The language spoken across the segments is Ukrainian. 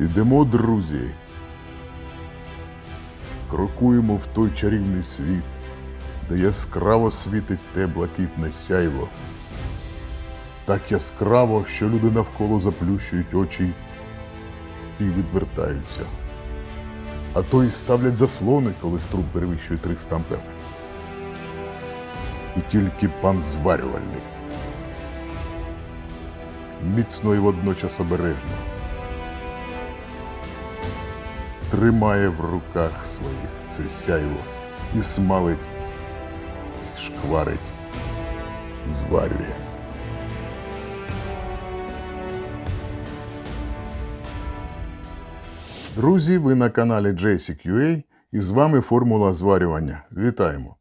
Ідемо, друзі. Крокуємо в той чарівний світ, де яскраво світить те блакитне сяйво. Так яскраво, що люди навколо заплющують очі і відвертаються. А то й ставлять заслони, коли струм перевищує 300 ампер. І тільки пан зварювальник. Міцно і водночас обережно. Тримає в руках своїх це сяйво і смалить, шкварить, зварює. Друзі, ви на каналі JCQA і з вами Формула зварювання. Вітаємо!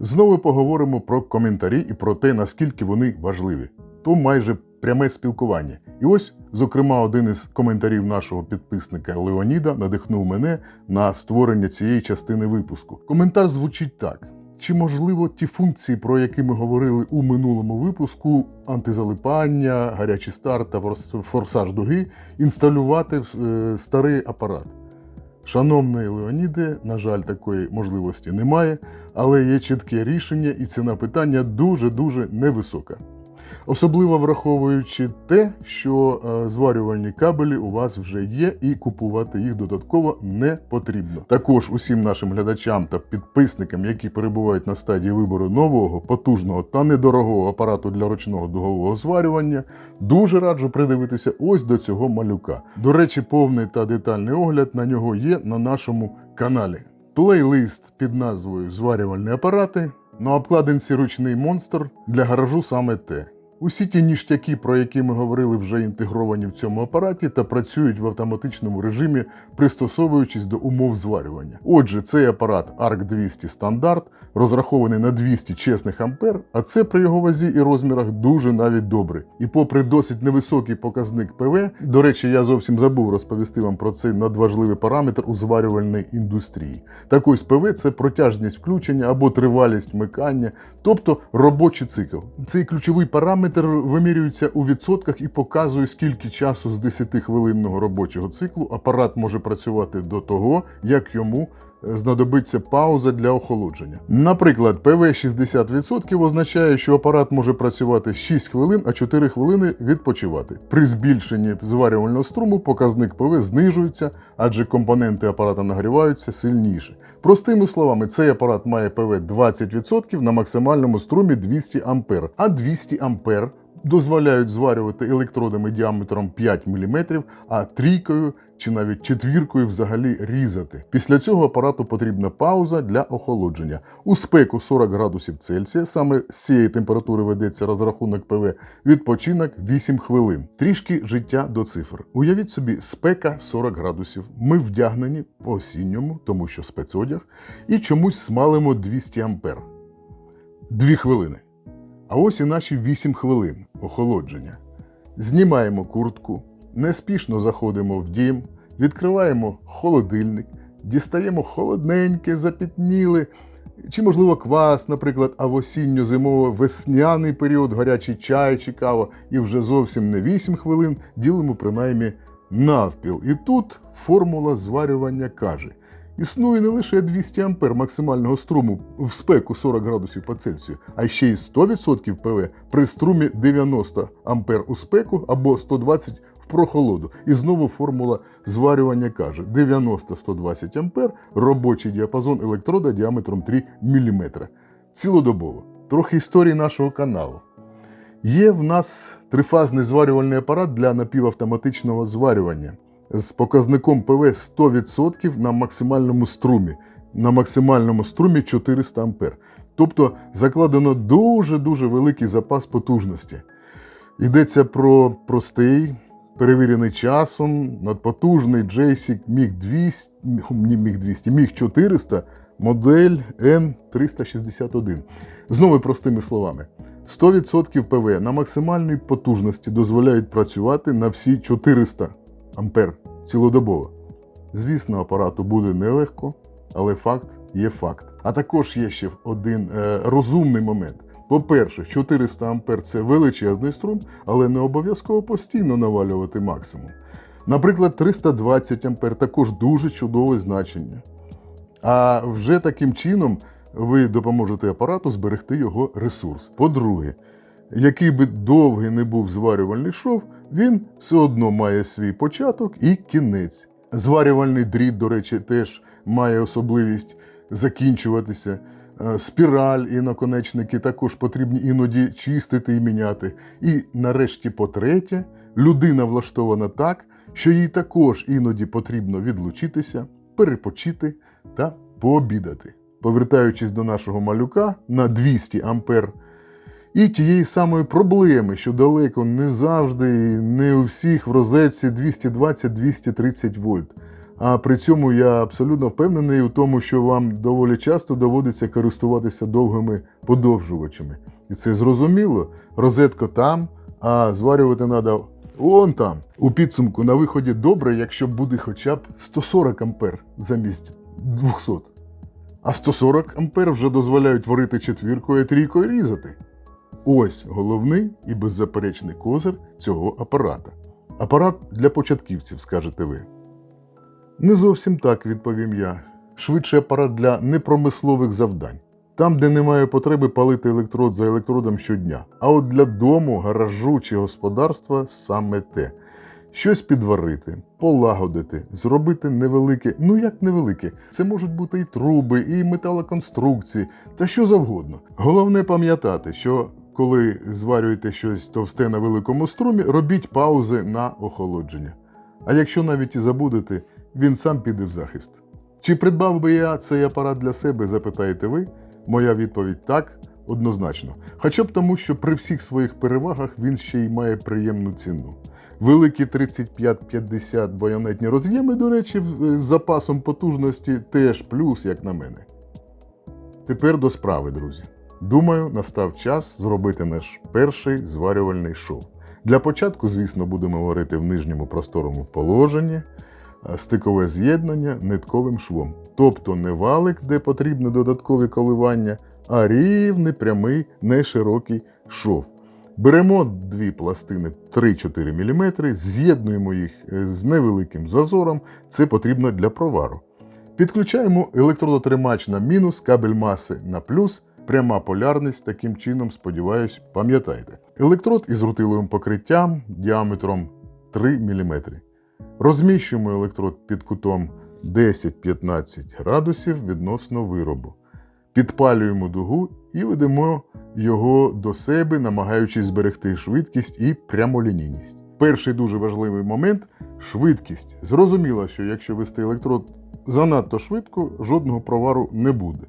Знову поговоримо про коментарі і про те, наскільки вони важливі. То майже пряме спілкування. І ось, зокрема, один із коментарів нашого підписника Леоніда надихнув мене на створення цієї частини випуску. Коментар звучить так. Чи можливо ті функції, про які ми говорили у минулому випуску, антизалипання, гарячий старт та форсаж дуги, інсталювати в е, старий апарат? Шановний Леоніде, на жаль, такої можливості немає, але є чітке рішення, і ціна питання дуже-дуже невисока. Особливо враховуючи те, що е, зварювальні кабелі у вас вже є, і купувати їх додатково не потрібно. Також усім нашим глядачам та підписникам, які перебувають на стадії вибору нового, потужного та недорогого апарату для ручного дугового зварювання, дуже раджу придивитися ось до цього малюка. До речі, повний та детальний огляд на нього є на нашому каналі. Плейлист під назвою Зварювальні апарати. На обкладинці ручний монстр для гаражу саме те. Усі ті ніштяки, про які ми говорили, вже інтегровані в цьому апараті та працюють в автоматичному режимі, пристосовуючись до умов зварювання. Отже, цей апарат ARC 200 стандарт розрахований на 200 чесних ампер, а це при його вазі і розмірах дуже навіть добре. І попри досить невисокий показник ПВ, до речі, я зовсім забув розповісти вам про цей надважливий параметр у зварювальній індустрії. Так ось ПВ це протяжність включення або тривалість вмикання, тобто робочий цикл. Цей ключовий параметр вимірюється у відсотках і показує, скільки часу з 10-хвилинного робочого циклу апарат може працювати до того, як йому знадобиться пауза для охолодження. Наприклад, ПВ 60% означає, що апарат може працювати 6 хвилин, а 4 хвилини відпочивати. При збільшенні зварювального струму показник ПВ знижується, адже компоненти апарата нагріваються сильніше. Простими словами, цей апарат має ПВ 20% на максимальному струмі 200 А, а 200 А дозволяють зварювати електродами діаметром 5 мм, а трійкою чи навіть четвіркою взагалі різати. Після цього апарату потрібна пауза для охолодження. У спеку 40 градусів Цельсія, саме з цієї температури ведеться розрахунок ПВ, відпочинок 8 хвилин. Трішки життя до цифр. Уявіть собі, спека 40 градусів. Ми вдягнені по осінньому, тому що спецодяг, і чомусь смалимо 200 ампер. Дві хвилини. А ось і наші 8 хвилин охолодження. Знімаємо куртку, неспішно заходимо в дім, відкриваємо холодильник, дістаємо холодненьке, запітніле, чи, можливо, квас, наприклад, а в осінньо-зимово-весняний період гарячий чай чи кава, і вже зовсім не 8 хвилин ділимо принаймні навпіл. І тут формула зварювання каже. Існує не лише 200 ампер максимального струму в спеку 40 градусів по Цельсію, а ще й 100% ПВ при струмі 90 ампер у спеку або 120 в прохолоду. І знову формула зварювання каже: 90-120 ампер робочий діапазон електрода діаметром 3 мм. Цілодобово. Трохи історії нашого каналу. Є в нас трифазний зварювальний апарат для напівавтоматичного зварювання з показником ПВ 100% на максимальному струмі. На максимальному струмі 400 А. Тобто закладено дуже-дуже великий запас потужності. Йдеться про простий, перевірений часом, надпотужний JSIC MiG 200, ні, MiG 200, MiG 400, модель N361. Знову простими словами. 100% ПВ на максимальній потужності дозволяють працювати на всі 400 ампер цілодобово. Звісно, апарату буде нелегко, але факт є факт. А також є ще один е, розумний момент. По-перше, 400 ампер це величезний струм, але не обов'язково постійно навалювати максимум. Наприклад, 320 А також дуже чудове значення. А вже таким чином ви допоможете апарату зберегти його ресурс. По-друге, який би довгий не був зварювальний шов, він все одно має свій початок і кінець. Зварювальний дріт, до речі, теж має особливість закінчуватися. Е, Спіраль і наконечники також потрібні іноді чистити і міняти. І нарешті, по-третє, людина влаштована так, що їй також іноді потрібно відлучитися, перепочити та пообідати. Повертаючись до нашого малюка на 200 ампер, і тієї самої проблеми, що далеко не завжди і не у всіх в розетці 220-230 вольт. А при цьому я абсолютно впевнений у тому, що вам доволі часто доводиться користуватися довгими подовжувачами. І це зрозуміло. Розетка там, а зварювати треба вон там. У підсумку на виході добре, якщо буде хоча б 140 ампер замість 200. А 140 ампер вже дозволяють варити четвіркою, трійкою різати. Ось головний і беззаперечний козир цього апарата. Апарат для початківців, скажете ви. Не зовсім так, відповім я. Швидше апарат для непромислових завдань. Там, де немає потреби палити електрод за електродом щодня. А от для дому, гаражу чи господарства саме те. Щось підварити, полагодити, зробити невелике, ну як невелике, це можуть бути і труби, і металоконструкції, та що завгодно. Головне пам'ятати, що коли зварюєте щось товсте на великому струмі, робіть паузи на охолодження. А якщо навіть і забудете, він сам піде в захист. Чи придбав би я цей апарат для себе, запитаєте ви? Моя відповідь так, однозначно. Хоча б тому, що при всіх своїх перевагах він ще й має приємну ціну. Великі 35-50 байонетні роз'єми, до речі, з запасом потужності теж плюс, як на мене. Тепер до справи, друзі. Думаю, настав час зробити наш перший зварювальний шов. Для початку, звісно, будемо варити в нижньому просторому положенні, стикове з'єднання нитковим швом. Тобто не валик, де потрібні додаткові коливання, а рівний, прямий, неширокий шов. Беремо дві пластини 3-4 мм, з'єднуємо їх е, з невеликим зазором, це потрібно для провару. Підключаємо електродотримач на мінус, кабель маси на плюс, пряма полярність, таким чином, сподіваюсь, пам'ятаєте. Електрод із рутиловим покриттям діаметром 3 мм. Розміщуємо електрод під кутом 10-15 градусів відносно виробу. Підпалюємо дугу і ведемо його до себе, намагаючись зберегти швидкість і прямолінійність. Перший дуже важливий момент швидкість. Зрозуміло, що якщо вести електрод занадто швидко, жодного провару не буде.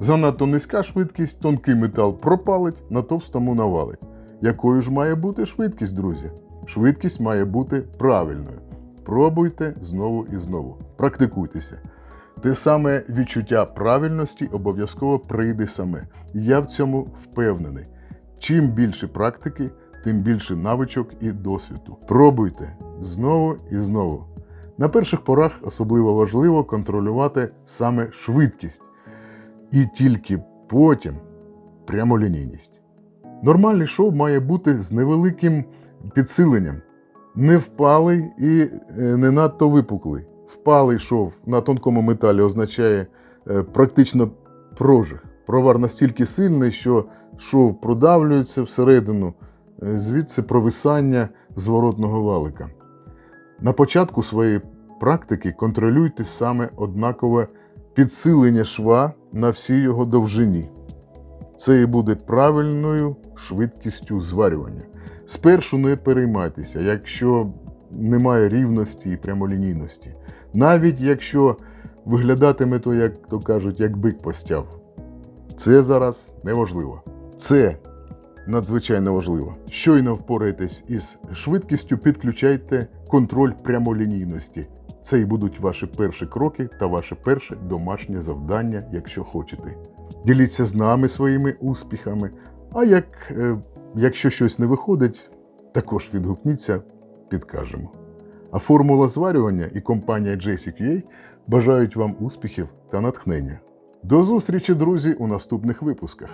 Занадто низька швидкість, тонкий метал пропалить, на товстому навалить. Якою ж має бути швидкість, друзі? Швидкість має бути правильною. Пробуйте знову і знову. Практикуйтеся. Те саме відчуття правильності обов'язково прийде саме. Я в цьому впевнений. Чим більше практики, тим більше навичок і досвіду. Пробуйте знову і знову. На перших порах особливо важливо контролювати саме швидкість, і тільки потім прямолінійність. Нормальний шов має бути з невеликим підсиленням, не впалий і е, не надто випуклий. Впалий шов на тонкому металі означає е, практично прожиг. Провар настільки сильний, що шов продавлюється всередину, е, звідси провисання зворотного валика. На початку своєї практики контролюйте саме однакове підсилення шва на всій його довжині. Це і буде правильною швидкістю зварювання. Спершу не переймайтеся, якщо немає рівності і прямолінійності. Навіть якщо виглядатиме то, як то кажуть, як бик постяв. Це зараз неважливо. Це надзвичайно важливо. Щойно впораєтесь із швидкістю, підключайте контроль прямолінійності. Це і будуть ваші перші кроки та ваше перше домашнє завдання, якщо хочете. Діліться з нами своїми успіхами. А як, е, якщо щось не виходить, також відгукніться, підкажемо. А формула зварювання і компанія JCQA бажають вам успіхів та натхнення. До зустрічі, друзі, у наступних випусках.